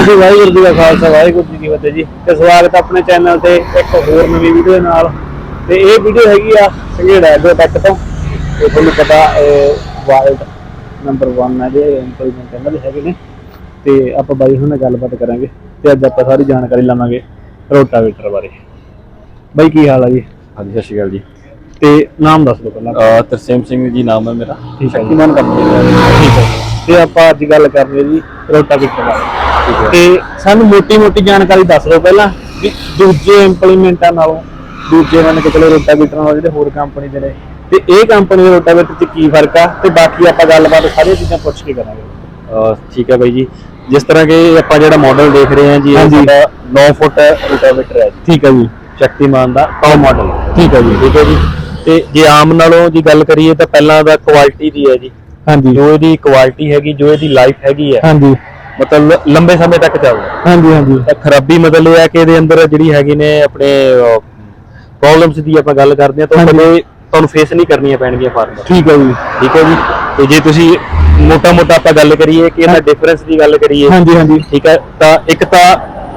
ਹਾਂਜੀ ਵਾਹਿਗੁਰੂ ਜੀ ਦਾ ਖਾਲਸਾ ਵਾਹਿਗੁਰੂ ਜੀ ਕੀ ਫਤਿਹ ਜੀ। ਤੇ ਸਵਾਗਤ ਆਪਣੇ ਚੈਨਲ ਤੇ ਇੱਕ ਹੋਰ ਨਵੀਂ ਵੀਡੀਓ ਨਾਲ। ਤੇ ਇਹ ਵੀਡੀਓ ਹੈਗੀ ਆ ਸੰਘੇੜਾ ਐਗਰੋ ਟੈਕ ਤੋਂ। ਤੇ ਤੁਹਾਨੂੰ ਪਤਾ ਵਾਈਲਡ ਨੰਬਰ 1 ਹੈ ਜੇ ਇੰਪਲੀਮੈਂਟ ਇਹਨਾਂ ਦੇ ਹੈਗੇ ਨੇ। ਤੇ ਆਪਾਂ ਬਾਈ ਹੁਣ ਨਾਲ ਗੱਲਬਾਤ ਕਰਾਂਗੇ। ਤੇ ਅੱਜ ਆਪਾਂ ਸਾਰੀ ਜਾਣਕਾਰੀ ਲਵਾਂਗੇ ਰੋਟਾਵੇਟਰ ਬਾਰੇ। ਬਾਈ ਕੀ ਹਾਲ ਆ ਜੀ? ਹਾਂਜੀ ਸਤਿ ਸ਼੍ਰੀ ਅਕਾਲ ਜੀ। ਤੇ ਨਾਮ ਦੱਸ ਦਿਓ ਪਹਿਲਾਂ। ਤਰਸੇਮ ਸਿੰਘ ਜੀ ਨਾਮ ਹੈ ਮੇਰਾ। ਠੀਕ ਹੈ ਜੀ। ਸ਼ਕਤੀਮਾਨ ਕੰਪਨੀ ਦਾ। ਠੀਕ ਹੈ ਤੇ ਆਪਾਂ ਅੱਜ ਗੱਲ ਕਰਨੀ ਜੀ ਰੋਟਾਵੇਟਰ ਬਾਰੇ। ਤੇ ਸਾਨੂੰ ਮੋਟੀ ਮੋਟੀ ਜਾਣਕਾਰੀ ਦੱਸ ਦਿਓ ਪਹਿਲਾਂ ਵੀ ਦੂਜੇ ਇੰਪਲੀਮੈਂਟਾਂ ਨਾਲੋਂ ਦੂਜੇ ਮੰਨ ਕੇ ਚਲੋ ਰੋਟਾਵੇਟਰ ਨਾਲੋਂ ਜਿਹੜੇ ਹੋਰ ਕੰਪਨੀ ਦੇ ਨੇ ਤੇ ਇਹ ਕੰਪਨੀ ਦੇ ਰੋਟਾਵੇਟਰ 'ਚ ਕੀ ਫ਼ਰਕ ਆ? ਤੇ ਬਾਕੀ ਆਪਾਂ ਗੱਲਬਾਤ ਸਾਰੀਆਂ ਚੀਜ਼ਾਂ ਪੁੱਛ ਕੇ ਕਰਾਂਗੇ। ਠੀਕ ਹੈ ਬਾਈ ਜੀ। ਜਿਸ ਤਰ੍ਹਾਂ ਕਿ ਆਪਾਂ ਜਿਹੜਾ ਮਾਡਲ ਦੇਖ ਰਹੇ ਹਾਂ ਜੀ ਇਹ। ਸਾਡਾ 9 ਫੁੱਟ ਰੋਟਾਵੇਟਰ ਹੈ ਠੀਕ ਹੈ ਜੀ। ਸ਼ਕਤੀਮਾਨ ਦਾ ਟੌਪ ਮਾਡਲ ਠੀਕ ਹੈ ਜੀ। ਠੀਕ ਹੈ ਜੀ। ਤੇ ਜੇ ਆਮ ਨਾਲੋਂ ਜੀ ਗੱਲ ਕਰੀਏ ਤਾਂ ਪਹਿਲਾਂ ਦਾ ਕੁਆਲਿਟੀ ਦੀ ਹੈ ਜੀ। ਹਾਂਜੀ। ਜੋ ਇਹਦੀ ਕੁਆਲਿਟੀ ਹੈਗੀ ਜੋ ਇਹਦੀ ਲਾਈਫ ਹੈਗੀ ਹੈ ਹਾਂਜੀ। ਮਤਲਬ ਲੰਬੇ ਸਮੇਂ ਤੱਕ ਚੱਲਦਾ। ਹਾਂਜੀ ਹਾਂਜੀ। ਤਾਂ ਖਰਾਬੀ ਮਤਲਬ ਇਹ ਹੈ ਕਿ ਇਹਦੇ ਅੰਦਰ ਜਿਹੜੀ ਹੈਗੀ ਨੇ ਆਪਣੇ ਪ੍ਰੋਬਲਮਸ ਦੀ ਆਪਾਂ ਗੱਲ ਕਰਦੇ ਹਾਂ ਤਾਂ। ਕਦੇ ਤੁਹਾਨੂੰ ਫੇਸ ਨਹੀਂ ਕਰਨੀਆਂ ਪੈਣਗੀਆਂ ਫਾਰਮਰ ਠੀਕ ਹੈ ਜੀ। ਠੀਕ ਹੈ ਜੀ? ਤੇ ਜੇ ਤੁਸੀਂ ਮੋਟਾ ਮੋਟਾ ਆਪਾਂ ਗੱਲ ਕਰੀਏ ਕਿ ਇਹਦਾ ਡਿਫਰੈਂਸ ਦੀ ਗੱਲ ਕਰੀਏ ਹਾਂਜੀ ਹਾਂਜੀ। ਠੀਕ ਹੈ? ਤਾਂ ਇੱਕ ਤਾਂ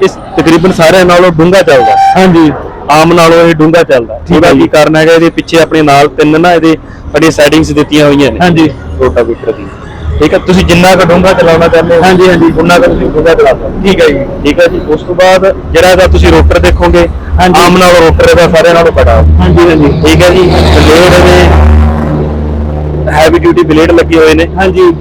ਇਸ ਤਕਰੀਬਨ ਸਾਰਿਆਂ ਨਾਲੋਂ ਡੂੰਘਾ ਚੱਲਦਾ। ਹਾਂਜੀ। ਆਮ ਨਾਲੋਂ ਇਹ ਡੂੰਘਾ ਚੱਲਦਾ। ਠੀਕ ਉਹਦਾ ਹੈ ਕੀ ਜੀ। ਕਾਰਨ ਹੈਗਾ ਇਹਦੇ ਪਿੱਛੇ ਆਪਣੇ ਨਾਲ ਤਿੰਨ ਨਾ ਇਹਦੇ ਬੜੀ ਸੈਟਿੰਗਸ ਦਿੱਤੀਆਂ ਹੋਈਆਂ ਨੇ। ਹਾਂਜੀ। ਰੋਟਾਵੇਟਰ ਦੀ ਠੀਕ ਹੈ ਤੁਸੀਂ ਜਿੰਨਾ ਕੁ ਡੂੰਘਾ ਚਲਾਉਣਾ ਚਾਹੁੰਦੇ ਹੋ ਹਾਂਜੀ, ਹਾਂਜੀ। ਉਨਾ ਕੁ ਤੁਸੀਂ ਡੂੰਘਾ ਚਲਾ ਸਕਦੇ ਠੀਕ ਹੈ ਜੀ। ਠੀਕ ਹੈ ਜੀ ਉਸ ਤੋਂ ਬਾਅਦ ਜਿਹੜਾ ਇਹਦਾ ਤੁਸੀਂ ਰੋਟਰ ਦੇਖੋਗੇ ਹਾਂਜੀ। ਆਮ ਨਾਲੋਂ ਰੋਟਰ ਇਹਦਾ ਸਾਰਿਆਂ ਨਾਲੋਂ ਬੜਾ ਹਾਂਜੀ ਹਾਂਜੀ। ਠੀਕ ਹੈ ਜੀ ਬਲੇਡ ਇਹਦੇ ਹੈਵੀ ਡਿਊਟੀ ਬਲੇਡ ਲੱਗੇ ਹੋਏ ਨੇ। ਹਾਂਜੀ।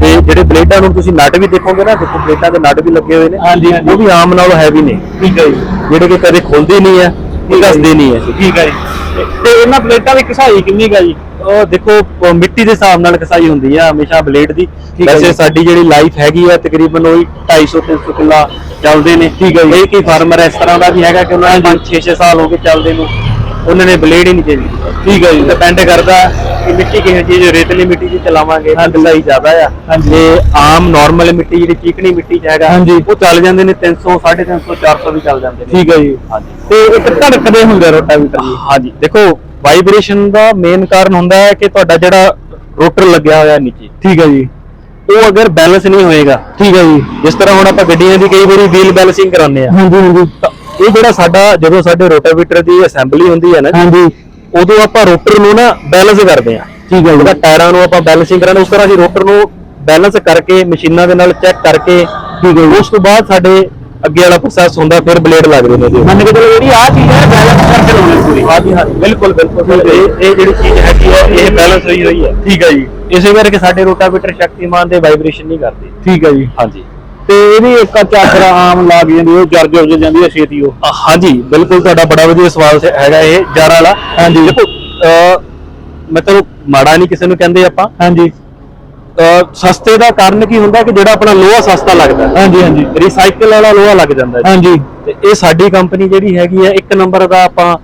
ਤੇ ਜਿਹੜੇ ਬਲੇਡਾਂ ਨੂੰ ਤੁਸੀਂ ਨਟ ਵੀ ਦੇਖੋਗੇ ਨਾ ਦੇਖੋ ਬਲੇਡਾਂ ਦੇ ਨਟ ਵੀ ਲੱਗੇ ਹੋਏ ਨੇ। ਹਾਂਜੀ, ਹਾਂਜੀ। ਉਹ ਵੀ ਆਮ ਨਾਲੋਂ ਹੈਵੀ ਨੇ। ਠੀਕ ਹੈ ਜੀ। ਜਿਹੜੇ ਕਿ ਕਦੇ ਖੁੱਲਦੇ ਨਹੀਂ ਆ। ਠੀਕ ਹੈ ਘਸਦੇ ਨਹੀਂ ਐ ਠੀਕ ਹੈ ਜੀ। ਤੇ- ਇਹਨਾਂ ਪਲੇਟਾਂ ਦੀ ਕਸਾਈ ਕਿੰਨੀ ਕਾ ਜੀ? ਉਹ ਦੇਖੋ ਮਿੱਟੀ ਦੇ ਹਿਸਾਬ ਨਾਲ ਕਸਾਈ ਹੁੰਦੀ ਆ ਹਮੇਸ਼ਾ ਬਲੇਡ ਦੀ। ਹੈ ਵੈਸੇ। ਸਾਡੀ ਜਿਹੜੀ ਲਾਈਫ ਹੈਗੀ ਆ ਤਕਰੀਬਨ ਉਹ 250 300 ਕਿੱਲਾ ਚੱਲਦੇ ਨੇ। ਠੀਕ ਹੈ। ਕਈ ਕਈ ਫਾਰਮਰ ਇਸ ਤਰ੍ਹਾਂ ਦਾ ਵੀ ਹੈਗਾ ਕਿ ਉਹਨਾਂ ਨੇ 5 6 6 ਸਾਲ ਹੋ ਗਏ ਚੱਲਦੇ ਨੂੰ? ਉਹਨਾਂ ਨੇ ਬਲੇਡ ਹੀ ਨਹੀਂ ਚੇਂਜ ਕੀਤਾ। ਠੀਕ ਹੈ ਜੀ। ਡਿਪੈਂਡ ਕਰਦਾ ਕਿ ਮਿੱਟੀ ਕਿਹੋ ਚੀਜ਼ ਰੇਤਲੀ ਮਿੱਟੀ 'ਚ ਚਲਾਵਾਂਗੇ ਤਾਂ ਹਾਂਜੀ। ਕਸਾਈ ਜ਼ਿਆਦਾ ਆ। ਹਾਂਜੀ। ਆਮ ਨਾਰਮਲ ਮਿੱਟੀ ਜਿਹੜੀ ਚੀਕਣੀ ਮਿੱਟੀ 'ਚ ਹੈਗਾ ਹਾਂਜੀ। ਉਹ ਚੱਲ ਜਾਂਦੇ ਨੇ 300 350 400 ਵੀ ਚੱਲ ਜਾਂਦੇ ਨੇ। ਠੀਕ ਹੈ ਜੀ। ਹਾਂਜੀ। ਤੇ ਇੱਕ ਧੜਕਦੇ ਹੁੰਦੇ ਰੋਟਾਵੇਟਰ ਜੀ। ਹਾਂਜੀ। ਦੇਖੋ ਵਾਈਬ੍ਰੇਸ਼ਨ ਦਾ ਮੇਨ ਕਾਰਨ ਹੁੰਦਾ ਹੈ ਕਿ ਤੁਹਾਡਾ ਜਿਹੜਾ ਰੋਟਰ ਲੱਗਿਆ ਹੋਇਆ ਨੀਚੇ। ਠੀਕ ਹੈ ਜੀ। ਉਹ ਅਗਰ ਬੈਲੈਂਸ ਨਹੀਂ ਹੋਏਗਾ। ਠੀਕ ਹੈ ਜੀ। ਜਿਸ ਤਰ੍ਹਾਂ ਹੁਣ ਆਪਾਂ ਗੱਡੀਆਂ ਦੀ ਕਈ ਵਾਰੀ ਵੀਲ ਬੈਲੈਂਸਿੰਗ ਕਰਾਉਂਦੇ ਆ। ਹਾਂਜੀ ਹਾਂਜੀ। ਇਹ ਜਿਹੜਾ ਸਾਡਾ ਜਦੋਂ ਸਾਡੇ ਰੋਟਾਵੇਟਰ ਦੀ ਅਸੈਂਬਲੀ ਹੁੰਦੀ ਹੈ ਨਾ ਹਾਂਜੀ। ਉਦੋਂ ਆਪਾਂ ਰੋਟਰ ਨੂੰ ਨਾ ਬੈਲੈਂਸ ਕਰਦੇ ਆ ਠੀਕ ਹੈ? ਜੀ ਟਾਇਰਾਂ ਨੂੰ ਆਪਾਂ ਬੈਲੈਂਸਿੰਗ ਕਰਾਂਗੇ ਉਸ ਤਰ੍ਹਾਂ ਅਸੀਂ ਰੋਟਰ ਨੂੰ ਬੈਲੈਂਸ ਕਰਕੇ ਮਸ਼ੀਨਾਂ ਦੇ ਨਾਲ ਚੈੱਕ ਕਰਕੇ ਠੀਕ ਹੈ। ਉਸ ਤੋਂ ਬਾਅਦ ਸਾਡੇ ਅੱਗੇ ਵਾਲਾ ਪ੍ਰੋਸੈਸ ਹੁੰਦਾ ਫਿਰ ਬਲੇਡ ਲੱਗਦੇ ਨੇ ਮੰਨ ਕੇ ਚਲੋ ਜਿਹੜੀ ਆਹ ਚੀਜ਼ ਹੈ ਬੈਲੈਂਸ ਕਰਕੇ ਲਾਉਣੀ ਪੂਰੀ। ਹਾਂਜੀ ਹਾਂਜੀ ਬਿਲਕੁਲ ਬਿਲਕੁਲ। ਇਹ ਇਹ ਜਿਹੜੀ ਚੀਜ਼ ਹੈਗੀ ਹੈ ਇਹ ਬੈਲੈਂਸ ਹੋਈ ਹੋਈ ਹੈ। ਠੀਕ ਹੈ ਜੀ। ਇਸੇ ਕਰਕੇ ਸਾਡੇ ਰੋਟਾਵੇਟਰ ਸ਼ਕਤੀਮਾਨ ਦੇ ਵਾਈਬ੍ਰੇਸ਼ਨ ਨਹੀਂ ਕਰਦੇ। ਠੀਕ ਹੈ ਜੀ। ਹਾਂਜੀ। ਤੇ ਇਹਦੀ ਇੱਕ ਚਾਦਰ ਆਮ ਲੱਗ ਜਾਂਦੀ ਉਹ ਜਰ ਜੁਰ ਜਾਂਦੀ ਹੈ ਛੇਤੀ ਉਹ। ਅ, ਹਾਂਜੀ ਬਿਲਕੁਲ ਤੁਹਾਡਾ ਬੜਾ ਵਧੀਆ ਸਵਾਲ ਸ- ਹੈਗਾ ਇਹ ਜਾਰਾ ਵਾਲਾ। ਹਾਂਜੀ। ਦੇਖੋ ਅ, ਮਤਲਬ ਮਾੜਾ ਨਹੀਂ ਕਿਸੇ ਨੂੰ ਕਹਿੰਦੇ ਆਪਾਂ। ਹਾਂਜੀ। ਅ, ਸਸਤੇ ਦਾ ਕਾਰਨ ਕੀ ਹੁੰਦਾ ਕਿ ਜਿਹੜਾ ਆਪਣਾ ਲੋਹਾ ਸਸਤਾ ਲੱਗਦਾ। ਹਾਂਜੀ ਹਾਂਜੀ। ਰੀਸਾਈਕਲ ਵਾਲਾ ਲੋਹਾ ਲੱਗ ਜਾਂਦਾ ਜੀ। ਹਾਂਜੀ। ਤੇ ਇਹ ਸਾਡੀ ਕੰਪਨੀ ਜਿਹੜੀ ਹੈਗੀ ਹੈ ਇੱਕ ਨੰਬਰ ਦਾ ਆਪਾਂ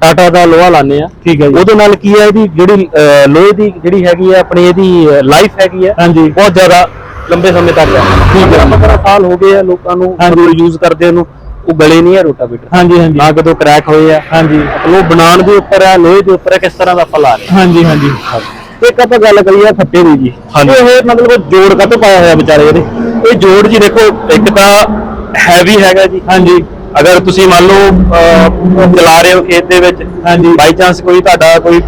ਟਾਟਾ ਦਾ ਲੋਹਾ ਲਾਣੇ ਆ ਠੀਕ ਹੈ ਜੀ। ਉਹਦੇ ਨਾਲ ਕੀ ਹੈ ਇਹਦੀ ਜਿਹੜੀ ਅ, ਲੋਹੇ ਦੀ ਜਿਹੜੀ ਹੈਗੀ ਹੈ ਆਪਣੀ ਇਹਦੀ ਲਾਈਫ ਹੈਗੀ ਹੈ। ਹਾਂਜੀ। ਬਹੁਤ ਜ਼ਿਆਦਾ ਲੰਬੇ ਸਮੇਂ ਤੱਕ ਹੈ। ਠੀਕ ਹੈ। 15 ਸਾਲ ਹੋ ਗਏ ਆ ਲੋਕਾਂ ਨੂੰ। ਯੂਜ਼ ਕਰਦੇ ਨੂੰ। ਉਹ ਗਲੇ ਨਹੀਂ ਹੈ ਰੋਟਾਵੇਟਰ। ਹਾਂਜੀ ਹਾਂਜੀ। ਨਾ ਕਦੋਂ ਕ੍ਰੈਕ ਹੋਏ ਆ। ਹਾਂਜੀ। ਉਹ ਬਣਾਉਣ ਦੇ ਉੱਪਰ ਹੈ ਲੋਹੇ ਦੇ ਉੱਪਰ ਹੈ ਕਿਸ ਤਰ੍ਹਾਂ ਦਾ ਆਪਾਂ ਲਾ ਰਹੇ। ਹਾਂਜੀ ਹਾਂਜੀ। ਇੱਕ ਆਪਾਂ ਗੱਲ ਕਰੀਏ ਫੱਟੇ ਦੀ ਜੀ। ਇਹ ਮਤਲਬ ਜੋੜ ਕਾਤੋਂ ਪਾਇਆ ਹੋਇਆ ਵਿਚਾਰੇ ਇਹਦੇ? ਇਹ ਜੋੜ ਜੀ ਦੇਖੋ ਇੱਕ ਤਾਂ ਹੈਵੀ ਹੈਗਾ ਜੀ। ਹਾਂਜੀ। ਅਗਰ ਤੁਸੀਂ ਮੰਨ ਲਓ ਚਲਾ ਰਹੇ ਹੋ ਖੇਤ ਦੇ ਵਿੱਚ ਹਾਂਜੀ। ਬਾਈ ਚਾਂਸ ਕੋਈ ਤੁਹਾਡਾ ਕੋਈ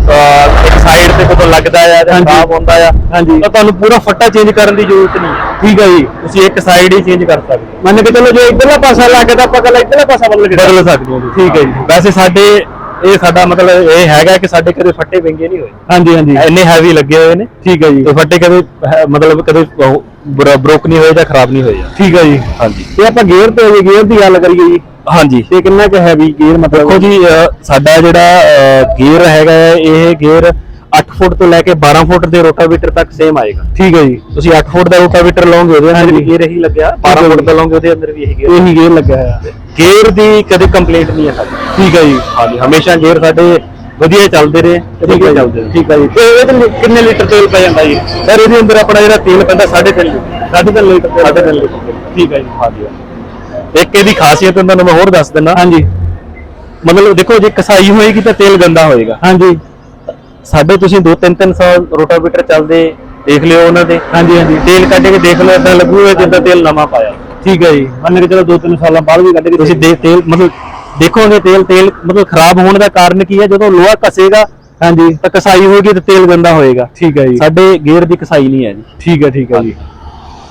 ਸਾਈਡ ਤੇ ਕੋਈ ਲੱਗਦਾ ਆ ਜਾਂ। ਖਰਾਬ ਹੁੰਦਾ ਆ ਹਾਂਜੀ। ਤਾਂ ਤੁਹਾਨੂੰ ਪੂਰਾ ਫੱਟਾ ਚੇਂਜ ਕਰਨ ਦੀ ਜ਼ਰੂਰਤ ਨਹੀਂ। ਠੀਕ ਹੈ ਜੀ। ਤੁਸੀਂ ਇੱਕ ਸਾਈਡ ਹੀ ਚੇਂਜ ਕਰ ਸਕਦੇ ਮੰਨ ਕੇ ਚਲੋ ਜੇ ਇੱਧਰਲਾ ਪਾਸਾ ਲਾ ਕੇ ਤਾਂ ਆਪਾਂ ਕੱਲਾ ਇੱਧਰਲਾ ਪਾਸਾ ਬਦਲ ਬਦਲ ਸਕਦੇ ਹੋ ਠੀਕ ਹੈ ਜੀ। ਵੈਸੇ ਸਾਡੇ ਇਹ ਸਾਡਾ ਮਤਲਬ ਇਹ ਹੈਗਾ ਕਿ ਸਾਡੇ ਕਦੇ ਫੱਟੇ ਵਿੰਗੇ ਨਹੀਂ ਹੋਏ। ਹਾਂਜੀ ਹਾਂਜੀ। ਇੰਨੇ ਹੈਵੀ ਲੱਗੇ ਹੋਏ ਨੇ। ਠੀਕ ਹੈ ਜੀ। ਤੇ ਫੱਟੇ ਕਦੇ ਮਤਲਬ ਕਦੇ ਬ੍ਰੋਕ ਨਹੀਂ ਹੋਏ ਜਾਂ ਖਰਾਬ ਨਹੀਂ ਹੋਏ। ਠੀਕ ਹੈ ਜੀ। ਹਾਂਜੀ। ਤੇ ਆਪਾਂ ਗੇਅਰ ਤੇ ਗੇਅਰ ਦੀ ਗੱਲ ਕਰੀਏ ਜੀ। ਹਾਂਜੀ। ਤੇ ਕਿੰਨਾ ਕੁ ਹੈਵੀ ਗੇਅਰ ਮਤਲਬ ਦੇਖੋ ਜੀ ਸਾਡਾ ਜਿਹੜਾ ਗੇਅਰ ਹੈਗਾ ਹੈ, ਇਹ ਗੇਅਰ 8 ਫੁੱਟ ਤੋਂ ਲੈ ਕੇ 12 ਫੁੱਟ ਦੇ ਰੋਟਾਵੇਟਰ ਤੱਕ ਸੇਮ ਆਏਗਾ। ਠੀਕ ਹੈ ਜੀ। ਤੁਸੀਂ 8 ਫੁੱਟ ਦਾ ਰੋਟਾਵੇਟਰ ਲਓਗੇ ਉਹਦੇ ਅੰਦਰ ਵੀ ਹਾਂਜੀ। ਗੇਅਰ ਇਹੀ ਲੱਗਿਆ ਠੀਕ ਹੈ 12 ਫੁੱਟ। ਦਾ ਲਓਗੇ ਉਹਦੇ ਅੰਦਰ ਵੀ ਇਹੀ ਗੇਅਰ ਇਹੀ ਗੇਅਰ ਲੱਗਾ ਹੋਇਆ। ਗੇਅਰ ਦੀ ਕਦੇ ਕੰਪਲੇਂਟ ਨਹੀਂ ਹੈ ਸਾਡੀ। ਠੀਕ ਹੈ ਜੀ। ਹਾਂਜੀ ਹਮੇਸ਼ਾ ਗੇਅਰ ਸਾਡੇ ਵਧੀਆ ਚੱਲਦੇ ਰਹੇ ਠੀਕ ਹੈ ਚੱਲਦੇ ਰਹੇ। ਠੀਕ ਹੈ ਜੀ। ਤੇ ਇਹਦੇ ਲਈ ਕਿੰਨੇ ਲੀਟਰ ਤੇਲ ਪੈ ਜਾਂਦਾ ਜੀ? ਸਰ ਇਹਦੇ ਅੰਦਰ ਆਪਣਾ ਜਿਹੜਾ ਤੇਲ ਪੈਂਦਾ 3.5 ਲੀਟਰ। ਸਾਢੇ ਤਿੰਨ ਲੀਟਰ ਤੇਲ 3.5 ਲੀਟਰ। ਠੀਕ ਹੈ ਜੀ ਹਾਂਜੀ। ਇੱਕ ਇਹਦੀ ਖਾਸੀਅਤ ਤੁਹਾਨੂੰ ਮੈਂ ਹੋਰ ਦੱਸ ਦਿੰਦਾ। ਹਾਂਜੀ। ਮਤਲਬ ਦੇਖੋ ਜੇ ਕਸਾਈ ਹੋਏਗੀ ਤਾਂ ਤੇਲ ਗੰਦਾ ਹੋਏਗਾ। ਹਾਂਜੀ। ਸਾਡੇ ਤੁਸੀਂ 2-3 ਸਾਲ ਰੋਟਾਵੇਟਰ ਚੱਲਦੇ ਦੇਖ ਲਿਓ ਉਹਨਾਂ ਦੇ। ਹਾਂਜੀ ਹਾਂਜੀ। ਤੇਲ ਕੱਢ ਕੇ ਦੇਖ ਲਓ ਇਦਾਂ ਲੱਗੂਗਾ ਜਿੱਦਾਂ ਤੇਲ ਨਵਾਂ ਪਾਇਆ। ਠੀਕ ਹੈ ਜੀ। ਮੰਨ ਕੇ ਚਲੋ 2-3 ਸਾਲਾਂ ਬਾਅਦ ਵੀ ਕੱਢ ਕੇ ਤੁਸੀਂ ਦੇ ਤੇਲ ਮਤਲਬ ਦੇਖੋਗੇ ਤੇਲ ਤੇਲ ਮਤਲਬ ਖਰਾਬ ਹੋਣ ਦਾ ਕਾਰਨ ਕੀ ਹੈ? ਜਦੋਂ ਲੋਹਾ ਘਸੇਗਾ ਹਾਂਜੀ। ਤਾਂ ਕਸਾਈ ਹੋਏਗੀ ਤੇ ਤੇਲ ਗੰਦਾ ਹੋਏਗਾ। ਠੀਕ ਹੈ ਜੀ। ਸਾਡੇ ਗੇਅਰ ਦੀ ਕਸਾਈ ਨਹੀਂ ਹੈ ਜੀ। ਠੀਕ ਹੈ ਠੀਕ ਹੈ ਜੀ।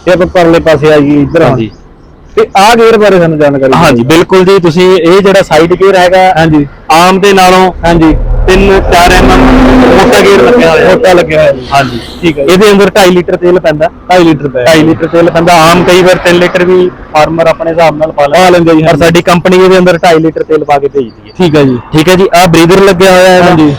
ਤੇ ਆਪਾਂ ਪਰਲੇ ਪਾਸੇ ਆ ਜੀ ਇੱਧਰ ਹਾਂਜੀ। ਤੇ ਆਹ ਗੇਅਰ ਬਾਰੇ ਸਾਨੂੰ ਜਾਣਕਾਰੀ ਦਿਓ। ਹਾਂਜੀ ਬਿਲਕੁਲ ਜੀ ਤੁਸੀਂ ਇਹ ਜਿਹੜਾ ਸਾਈਡ ਗੇਅਰ ਹੈਗਾ ਹਾਂਜੀ। ਆਮ ਦੇ ਨਾਲੋਂ ਹਾਂਜੀ। 3-4 mm ਮੋਟਾ ਗੇਅਰ ਲੱਗਿਆ ਹੋਇਆ। ਹੈ। ਮੋਟਾ ਲੱਗਿਆ ਹੋਇਆ ਜੀ। ਹਾਂਜੀ। ਠੀਕ ਹੈ ਜੀ। ਇਹਦੇ ਅੰਦਰ 2.5 ਲੀਟਰ ਤੇਲ ਪੈਂਦਾ। 2.5 ਲੀਟਰ ਪੈ 2.5 ਲੀਟਰ ਤੇਲ ਪੈਂਦਾ। ਆਮ ਕਈ ਵਾਰ 3 ਲੀਟਰ ਵੀ ਫਾਰਮਰ ਆਪਣੇ ਹਿਸਾਬ ਨਾਲ ਪਾ ਪਾ ਲੈਂਦੇ ਜੀ, ਪਰ ਹਾਂਜੀ। ਸਾਡੀ ਕੰਪਨੀ ਇਹਦੇ ਅੰਦਰ 2.5 ਲੀਟਰ ਤੇਲ ਪਾ ਕੇ ਭੇਜਦੀ ਹੈ। ਠੀਕ ਹੈ ਜੀ। ਠੀਕ ਹੈ ਜੀ ਆਹ ਬਰੀਦਰ ਲੱਗਿਆ ਹੋਇਆ ਹੈ। ਹਾਂਜੀ।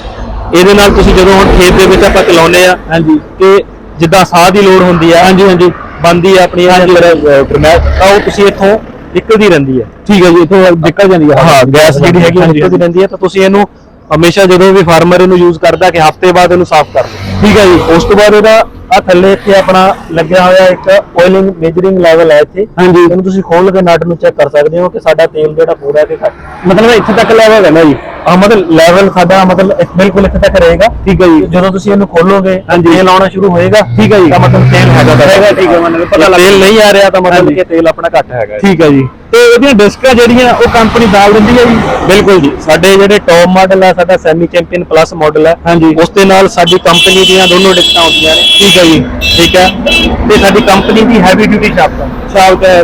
ਇਹਦੇ ਨਾਲ ਤੁਸੀਂ ਜਦੋਂ ਹੁਣ ਖੇਤ ਦੇ ਵਿੱਚ ਆਪਾਂ ਚਲਾਉਂਦੇ ਆ ਹਾਂਜੀ। ਕਿ ਜਿੱਦਾਂ ਸਾਹ ਦੀ ਲੋੜ ਹੁੰਦੀ ਆ ਹਾਂਜੀ ਹਾਂਜੀ। ਬੰਦੀ ਆਪਣੀ ਅੰਦਰ ਗਰਮੈਸ਼ ਤਾਂ ਉਹ ਤੁਸੀਂ ਇੱਥੋਂ ਨਿਕਲਦੀ ਰਹਿੰਦੀ ਹੈ ਠੀਕ ਹੈ ਜੀ ਇਥੋਂ ਨਿਕਲ ਜਾਂਦੀ ਹੈ ਹਾਂ ਗੈਸ ਜਿਹੜੀ ਹੈਗੀ ਨਿਕਲਦੀ ਰਹਿੰਦੀ ਹੈ ਤਾਂ ਤੁਸੀਂ ਇਹਨੂੰ ਹਮੇਸ਼ਾ ਜਦੋਂ ਵੀ ਫਾਰਮਰ ਇਹਨੂੰ ਯੂਜ਼ ਕਰਦਾ ਕਿ ਹਫ਼ਤੇ ਬਾਅਦ ਇਹਨੂੰ ਸਾਫ਼ ਕਰ ਲਓ। ਠੀਕ ਹੈ ਜੀ। ਉਸ ਤੋਂ ਬਾਅਦ ਇਹਦਾ ਆ ਥੱਲੇ ਇੱਥੇ ਆਪਣਾ ਲੱਗਿਆ ਹੋਇਆ ਇੱਕ ਆਇਲਿੰਗ ਮੇਜਰਿੰਗ ਲੈਵਲ ਹੈ ਇੱਥੇ। ਹਾਂਜੀ। ਇਹਨੂੰ ਤੁਸੀਂ ਖੋਲ ਕੇ ਨਟ ਨੂੰ ਚੈੱਕ ਕਰ ਸਕਦੇ ਹੋ ਕਿ ਸਾਡਾ ਤੇਲ ਜਿਹੜਾ ਪੂਰਾ ਹੈ ਕਿ ਘੱਟ। ਮਤਲਬ ਇੱਥੇ ਤੱਕ ਲੈਵਲ ਹੈ ਨਾ ਜੀ। ਆ ਮਤਲਬ ਲੈਵਲ ਸਾਡਾ ਮਤਲਬ ਇੱਕ ਬਿਲਕੁਲ ਇੱਥੇ ਤੱਕ ਰਹੇਗਾ। ਠੀਕ ਹੈ ਜੀ। ਜਦੋਂ ਤੁਸੀਂ ਇਹਨੂੰ ਖੋਲੋਗੇ। ਤੇਲ ਆਉਣਾ ਸ਼ੁਰੂ ਹੋਏਗਾ ਠੀਕ ਹੈ ਜੀ। ਤਾਂ ਮਤਲਬ ਤੇਲ ਹੈਗਾ ਹੈਗਾ, ਠੀਕ ਹੈ, ਮਤਲਬ ਪਤਾ ਲੱਗ ਤੇਲ ਨਹੀਂ ਆ ਰਿਹਾ ਤਾਂ ਮਤਲਬ। ਕਿ ਤੇਲ ਆਪਣਾ ਘੱਟ ਹੈਗਾ ਠੀਕ ਹੈ ਜੀ। ਤੇ ਇਹਦੀਆਂ ਡਿਸਕਾਂ ਜਿਹੜੀਆਂ ਉਹ ਕੰਪਨੀ ਦਾਲ ਦਿੰਦੀ ਹੈ ਜੀ? ਬਿਲਕੁਲ ਜੀ। ਸਾਡੇ ਜਿਹੜੇ ਟੌਪ ਮਾਡਲ ਹੈ ਸਾਡਾ ਸੈਮੀ ਚੈਂਪੀਅਨ ਪਲੱਸ ਮਾਡਲ ਹੈ ਹਾਂਜੀ। ਉਸ ਦੇ ਨਾਲ ਸਾਡੀ ਕੰਪਨੀ ਦੀਆਂ ਦੋਨੋਂ ਡਿਸਕਾਂ ਆਉਂਦੀਆਂ ਨੇ। ਠੀਕ ਹੈ ਜੀ। ਠੀਕ ਹੈ? ਤੇ ਸਾਡੀ ਕੰਪਨੀ ਦੀ ਹੈਵੀ ਡਿਊਟੀ ਸ਼ਾਫਟ ਸ਼ਾਫਟ ਹੈ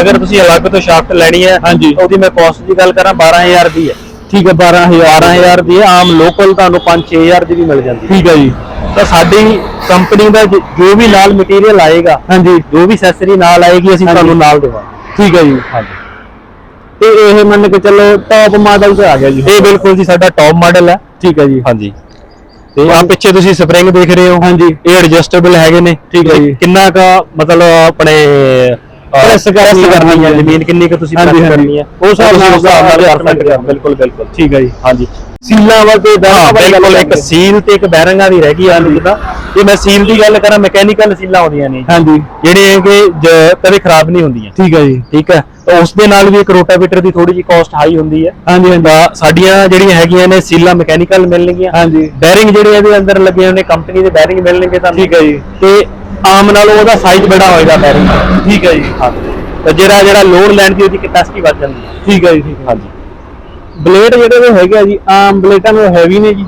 ਅਗਰ ਤੁਸੀਂ ਅਲੱਗ ਤੋਂ ਸ਼ਾਫਟ ਲੈਣੀ ਹੈ ਹਾਂਜੀ। ਉਹਦੀ ਮੈਂ ਕਾਸਟ ਦੀ ਗੱਲ ਕਰਾਂ 12000 ਦੀ ਹੈ। ਠੀਕ ਹੈ 12000 12000 ਦੀ ਹੈ। ਆਮ ਲੋਕਲ ਤੁਹਾਨੂੰ 5-6000 ਦੀ ਵੀ ਮਿਲ ਜਾਂਦੀ ਹੈ। ਠੀਕ ਹੈ ਜੀ। ਤਾਂ ਸਾਡੀ ਕੰਪਨੀ ਦਾ ਜ- ਜੋ ਵੀ ਨਾਲ ਮਟੀਰੀਅਲ ਆਏਗਾ ਹਾਂਜੀ। ਜੋ ਵੀ ਐਕਸੈਸਰੀ ਨਾਲ ਆਏਗੀ ਅਸੀਂ ਹਾਂਜੀ। ਤੁਹਾਨੂੰ ਨਾਲ ਦੇਵਾਂਗੇ। ਠੀਕ ਹੈ ਜੀ। ਹਾਂਜੀ। ਤੇ ਇਹ ਮੰਨ ਕੇ ਚੱਲੋ ਟੌਪ ਮਾਡਲ ਤੇ ਆ ਗਿਆ ਜੀ। ਇਹ ਬਿਲਕੁਲ ਜੀ ਸਾਡਾ ਟੌਪ ਮਾਡਲ ਹੈ। ਠੀਕ ਹੈ ਜੀ। ਹਾਂਜੀ। ਤੇ ਆ ਪਿੱਛੇ ਤੁਸੀਂ ਸਪਰਿੰਗ ਦੇਖ ਰਹੇ ਹੋ। ਹਾਂਜੀ। ਇਹ ਐਡਜਸਟੇਬਲ ਹੈਗੇ ਨੇ। ਠੀਕ ਹੈ ਜੀ। ਕਿੰਨਾ ਕਾ ਮਤਲਬ ਆਪਣੇ Press ਕਰਨੀ ਹੈ, ਕਰਨੀ ਹੈ। ਜ਼ਮੀਨ ਕਿੰਨੀ ਕੁ ਤੁਸੀਂ ਹਾਂਜੀ। ਕਰਨੀ ਹੈ ਉਸ ਹਿਸਾਬ ਨਾਲ ਉਸ ਹਿਸਾਬ ਨਾਲ ਹੋ ਕਰਨੀ। ਬਿਲਕੁਲ ਬਿਲਕੁਲ। ਠੀਕ ਹੈ ਜੀ। ਹਾਂਜੀ। ਸੀਲਾਂ ਵਾਸਤੇ ਹਾਂ ਬਿਲਕੁਲ ਇੱਕ ਸੀਲ ਤੇ ਇੱਕ ਬੈਰਿੰਗਾਂ ਦੀ ਰਹਿ ਗਈ ਆ ਜਿੱਦਾਂ ਜੇ ਮੈਂ ਸੀਲ ਦੀ ਗੱਲ ਕਰਾਂ ਮੈਕੈਨੀਕਲ ਸੀਲਾਂ ਆਉਂਦੀਆਂ ਨੇ। ਹਾਂਜੀ। ਜਿਹੜੀਆਂ ਕਿ ਜ- ਕਦੇ ਖਰਾਬ ਨਹੀਂ ਹੁੰਦੀਆਂ। ਠੀਕ ਹੈ ਜੀ। ਠੀਕ ਹੈ ਤਾਂ ਉਸ ਦੇ ਨਾਲ ਵੀ ਇੱਕ ਰੋਟਾਵੇਟਰ ਦੀ ਥੋੜੀ ਜਿਹੀ ਕਾਸਟ ਹਾਈ ਹੁੰਦੀ ਹੈ ਹਾਂਜੀ ਹਾਂਜੀ। ਤਾਂ ਸਾਡੀਆਂ ਜਿਹੜੀਆਂ ਹੈਗੀਆਂ ਨੇ ਸੀਲਾਂ ਮੈਕੈਨੀਕਲ ਮਿਲਣਗੀਆਂ। ਹਾਂਜੀ। ਬੈਰਿੰਗ ਜਿਹੜੇ ਇਹਦੇ ਅੰਦਰ ਲੱਗੇ ਹੋਏ ਨੇ ਕੰਪਨੀ ਦੇ ਬੈਰਿੰਗ ਮਿਲਣਗੇ ਤੁਹਾਨੂੰ। ਠੀਕ ਹੈ ਜੀ। ਤੇ ਆਮ ਨਾਲੋਂ ਉਹਦਾ ਸਾਈਜ਼ ਬੜਾ ਹੋਏਗਾ ਬੈਰਿੰਗ ਠੀਕ ਹੈ ਜੀ। ਤੇ ਜਿਹੜਾ ਜਿਹੜਾ ਲੋਡ ਲੈਣ ਦੀ ਉਹਦੀ ਕੈਪੈਸਿਟੀ ਵੱਧ ਜਾਂਦੀ ਹੈ। ਠੀਕ ਹੈ ਜੀ ਠੀਕ ਹੈ। ਹਾਂਜੀ। ਬਲੇਡ ਜਿਹੜੇ ਉਹ ਹੈਗੇ ਆ ਜੀ ਆਮ ਬਲੇਡਾਂ ਨਾਲੋਂ ਹੈਵੀ ਨੇ ਜੀ।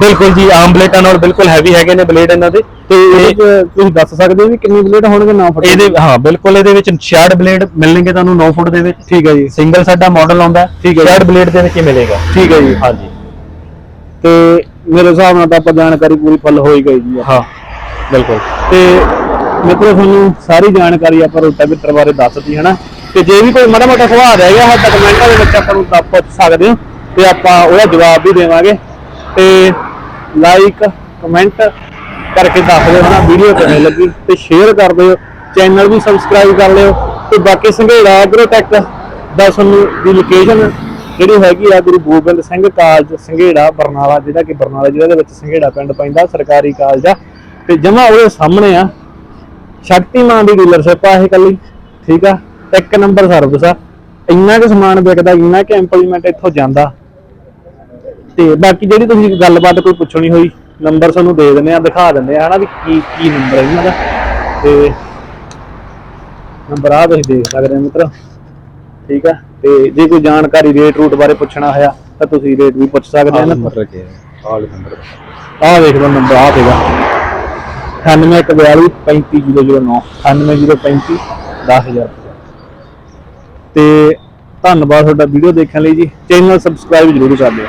ਬਿਲਕੁਲ ਜੀ ਆਮ ਬਲੇਡਾਂ ਨਾਲ ਬਿਲਕੁਲ ਹੈਵੀ ਹੈਗੇ ਨੇ ਬਲੇਡ ਇਹਨਾਂ ਦੇ। ਤੇ ਇਹਦੇ ਚ ਤੁਸੀਂ ਦੱਸ ਸਕਦੇ ਹੋ ਵੀ ਕਿੰਨੇ ਬਲੇਡ ਹੋਣਗੇ 9 ਫੁੱਟ? ਇਹਦੇ ਹਾਂ ਬਿਲਕੁਲ ਇਹਦੇ ਵਿੱਚ 66 ਬਲੇਡ ਮਿਲਣਗੇ ਤੁਹਾਨੂੰ 9 ਫੁੱਟ ਦੇ ਵਿੱਚ। ਠੀਕ ਹੈ ਜੀ। ਸਿੰਗਲ ਸਾਡਾ ਮਾਡਲ ਆਉਂਦਾ ਠੀਕ ਹੈ ਜੀ। 66 ਬਲੇਡ ਦੇ ਵਿੱਚ ਹੀ ਮਿਲੇਗਾ। ਠੀਕ ਹੈ ਜੀ। ਹਾਂਜੀ। ਤੇ ਮੇਰੇ ਹਿਸਾਬ ਨਾਲ ਤਾਂ ਆਪਾਂ ਜਾਣਕਾਰੀ ਪੂਰੀ ਫੁੱਲ ਹੋ ਹੀ ਗਈ ਜੀ। ਹਾਂ। ਬਿਲਕੁਲ। ਤੇ ਮਿੱਤਰੋ, ਤੁਹਾਨੂੰ ਸਾਰੀ ਜਾਣਕਾਰੀ ਆਪਾਂ ਰੋਟਾਵੇਟਰ ਬਾਰੇ ਦੱਸਤੀ ਨਾ ਤੇ ਜੇ ਵੀ ਕੋਈ ਮਾੜਾ ਮੋਟਾ ਸਵਾਲ ਰਹਿ ਗਿਆ ਹੈ ਤਾਂ ਕਮੈਂਟਾਂ ਦੇ ਵਿੱਚ ਆਪਾਂ ਨੂੰ ਤਾਂ ਪੁੱਛ ਸਕਦੇ ਹੋ, ਤੇ ਆਪਾਂ ਉਹਦਾ ਜਵਾਬ ਵੀ ਦੇਵਾਂਗੇ। ਤੇ ਲਾਈਕ ਕਮੈਂਟ ਕਰਕੇ ਦੱਸ ਦਿਓ, ਹਨਾ? ਵੀਡੀਓ ਕਿਵੇਂ ਲੱਗੀ? ਤੇ ਸ਼ੇਅਰ ਕਰ ਦਿਓ ਚੈਨਲ ਵੀ ਸਬਸਕ੍ਰਾਈਬ ਕਰ ਲਿਓ। ਤੇ ਬਾਕੀ ਸੰਘੇੜਾ ਐਗਰੋਟੈਕ ਦਾ ਤੁਹਾਨੂੰ ਦੀ ਲੋਕੇਸ਼ਨ ਜਿਹੜੀ ਹੈਗੀ ਆ ਗੁਰੂ ਗੋਬਿੰਦ ਸਿੰਘ ਕਾਲਜ ਸੰਘੇੜਾ, ਬਰਨਾਲਾ, ਜਿਹੜਾ ਕਿ ਬਰਨਾਲਾ ਜ਼ਿਲ੍ਹੇ ਦੇ ਵਿੱਚ ਸੰਘੇੜਾ ਪਿੰਡ ਪੈਂਦਾ, ਸਰਕਾਰੀ ਕਾਲਜ ਆ। ਤੇ ਜਮਾ ਉਹਦੇ ਸਾਹਮਣੇ ਆ। ਸ਼ਕਤੀਮਾਨ ਦੀ ਡੀਲਰਸ਼ਿਪ ਆ ਇਹ ਕੱਲੀ ਠੀਕ ਆ? ਇੱਕ ਨੰਬਰ ਸਰਵਿਸ ਆ। ਇੰਨਾ ਕੁ ਸਮਾਨ ਵਿਕਦਾ ਇੰਨਾ ਕਿ ਇੰਪਲੀਮੈਂਟ ਇੱਥੋਂ ਜਾਂਦਾ। ਤੇ ਬਾਕੀ ਜਿਹੜੀ ਤੁਸੀਂ ਗੱਲਬਾਤ ਕੋਈ ਪੁੱਛਣੀ ਹੋਈ ਨੰਬਰ ਤੁਹਾਨੂੰ ਦੇ ਦਿੰਦੇ ਆ ਦਿਖਾ ਦਿੰਦੇ ਆ ਹਨਾ ਵੀ ਕੀ ਕੀ ਨੰਬਰ ਹੈ ਇਹਨਾਂ ਦਾ। ਤੇ ਨੰਬਰ ਆ ਤੁਸੀਂ ਦੇਖ ਸਕਦੇ ਹੋ ਮਿੱਤਰੋ। ਠੀਕ ਆ? ਤੇ ਜੇ ਕੋਈ ਜਾਣਕਾਰੀ ਰੇਟ ਰੂਟ ਬਾਰੇ ਪੁੱਛਣਾ ਹੋਇਆ ਤਾਂ ਤੁਸੀਂ ਰੇਟ ਵੀ ਪੁੱਛ ਸਕਦੇ ਆ ਨਾ। ਆਲ ਨੰਬਰ ਆਹ ਦੇਖ ਲਓ ਨੰਬਰ ਆ ਦੇਗਾ 9142 35009 98035 10000 ਤੇ ਧੰਨਵਾਦ ਤੁਹਾਡਾ ਵੀਡੀਓ ਦੇਖਣ ਲਈ ਜੀ। ਚੈਨਲ ਸਬਸਕ੍ਰਾਈਬ ਜ਼ਰੂਰ ਕਰ ਦਿਓ।